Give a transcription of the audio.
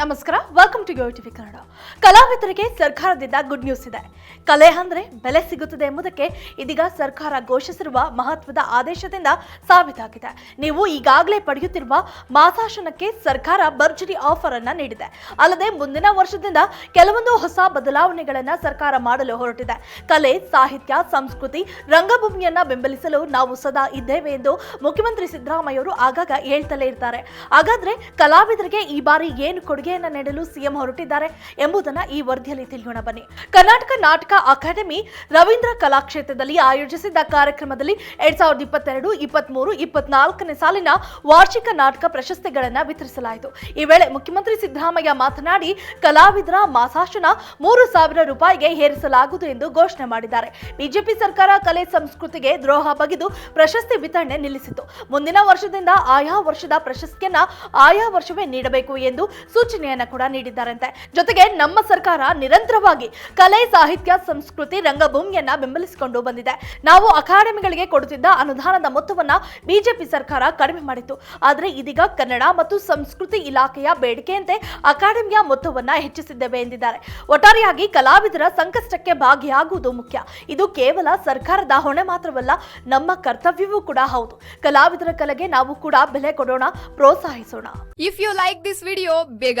ನಮಸ್ಕಾರ welcome to Yo TV Kannada. ಕಲಾವಿದರಿಗೆ ಸರ್ಕಾರದಿಂದ ಗುಡ್ ನ್ಯೂಸ್ ಇದೆ. ಕಲೆ ಅಂದ್ರೆ ಬೆಲೆ ಸಿಗುತ್ತದೆ ಎಂಬುದಕ್ಕೆ ಇದೀಗ ಸರ್ಕಾರ ಘೋಷಿಸಿರುವ ಮಹತ್ವದ ಆದೇಶದಿಂದ ಸಾಬೀತಾಗಿದೆ. ನೀವು ಈಗಾಗಲೇ ಪಡೆಯುತ್ತಿರುವ ಮಾಸಾಶನಕ್ಕೆ ಸರ್ಕಾರ ಭರ್ಜರಿ ಆಫರ್ ಅನ್ನ ನೀಡಿದೆ. ಅಲ್ಲದೆ ಮುಂದಿನ ವರ್ಷದಿಂದ ಕೆಲವೊಂದು ಹೊಸ ಬದಲಾವಣೆಗಳನ್ನ ಸರ್ಕಾರ ಮಾಡಲು ಹೊರಟಿದೆ. ಕಲೆ, ಸಾಹಿತ್ಯ, ಸಂಸ್ಕೃತಿ, ರಂಗಭೂಮಿಯನ್ನ ಬೆಂಬಲಿಸಲು ನಾವು ಸದಾ ಇದ್ದೇವೆ ಎಂದು ಮುಖ್ಯಮಂತ್ರಿ ಸಿದ್ದರಾಮಯ್ಯ ಅವರು ಆಗಾಗ ಹೇಳ್ತಲೇ ಇರ್ತಾರೆ. ಹಾಗಾದ್ರೆ ಕಲಾವಿದರಿಗೆ ಈ ಬಾರಿ ಏನು ಕೊಡುಗೆಯನ್ನ ನೀಡಲು ಸಿಎಂ ಹೊರಟಿದ್ದಾರೆ ಎಂಬುದನ್ನು ಈ ವರದಿಯಲ್ಲಿ ತಿಳಿಯೋಣ ಬನ್ನಿ. ಕರ್ನಾಟಕ ನಾಟಕ ಅಕಾಡೆಮಿ ರವೀಂದ್ರ ಕಲಾಕ್ಷೇತ್ರದಲ್ಲಿ ಆಯೋಜಿಸಿದ್ದ ಕಾರ್ಯಕ್ರಮದಲ್ಲಿ ಎರಡ್ ಸಾವಿರದ ಇಪ್ಪತ್ತೆರಡು, ಇಪ್ಪತ್ಮೂರು, ಇಪ್ಪತ್ನಾಲ್ಕನೇ ಸಾಲಿನ ವಾರ್ಷಿಕ ನಾಟಕ ಪ್ರಶಸ್ತಿಗಳನ್ನು ವಿತರಿಸಲಾಯಿತು. ಈ ವೇಳೆ ಮುಖ್ಯಮಂತ್ರಿ ಸಿದ್ದರಾಮಯ್ಯ ಮಾತನಾಡಿ, ಕಲಾವಿದರ ಮಾಸಾಶನ ಮೂರು ಸಾವಿರ ರೂಪಾಯಿಗೆ ಏರಿಸಲಾಗುವುದು ಎಂದು ಘೋಷಣೆ ಮಾಡಿದ್ದಾರೆ. ಬಿಜೆಪಿ ಸರ್ಕಾರ ಕಲೆ ಸಂಸ್ಕೃತಿಗೆ ದ್ರೋಹ ಬಗೆದು ಪ್ರಶಸ್ತಿ ವಿತರಣೆ ನಿಲ್ಲಿಸಿತು ಮುಂದಿನ ವರ್ಷದಿಂದ ಆಯಾ ವರ್ಷದ ಪ್ರಶಸ್ತಿಯನ್ನ ಆಯಾ ವರ್ಷವೇ ನೀಡಬೇಕು ಎಂದು ಸೂಚನೆಯನ್ನ ಕೂಡ ನೀಡಿದ್ದಾರಂತೆ. ಜೊತೆಗೆ ನಮ್ಮ ಸರ್ಕಾರ ನಿರಂತರವಾಗಿ ಕಲೆ, ಸಾಹಿತ್ಯ, ಸಂಸ್ಕೃತಿ, ರಂಗಭೂಮಿಯನ್ನ ಬೆಂಬಲಿಸಿಕೊಂಡು ಬಂದಿದೆ. ನಾವು ಅಕಾಡೆಮಿಗಳಿಗೆ ಕೊಡುತ್ತಿದ್ದ ಅನುದಾನದ ಮೊತ್ತವನ್ನ ಬಿಜೆಪಿ ಸರ್ಕಾರ ಕಡಿಮೆ ಮಾಡಿತ್ತು. ಆದರೆ ಇದೀಗ ಕನ್ನಡ ಮತ್ತು ಸಂಸ್ಕೃತಿ ಇಲಾಖೆಯ ಬೇಡಿಕೆಯಂತೆ ಅಕಾಡೆಮಿಯ ಮೊತ್ತವನ್ನ ಹೆಚ್ಚಿಸಿದ್ದೇವೆ ಎಂದಿದ್ದಾರೆ. ಒಟ್ಟಾರೆಯಾಗಿ ಕಲಾವಿದರ ಸಂಕಷ್ಟಕ್ಕೆ ಭಾಗಿಯಾಗುವುದು ಮುಖ್ಯ. ಇದು ಕೇವಲ ಸರ್ಕಾರದ ಹೊಣೆ ಮಾತ್ರವಲ್ಲ, ನಮ್ಮ ಕರ್ತವ್ಯವೂ ಕೂಡ ಹೌದು. ಕಲಾವಿದರ ಕಲೆಗೆ ನಾವು ಕೂಡ ಬೆಲೆ ಕೊಡೋಣ, ಪ್ರೋತ್ಸಾಹಿಸೋಣ. If you like this video ಬೇಗ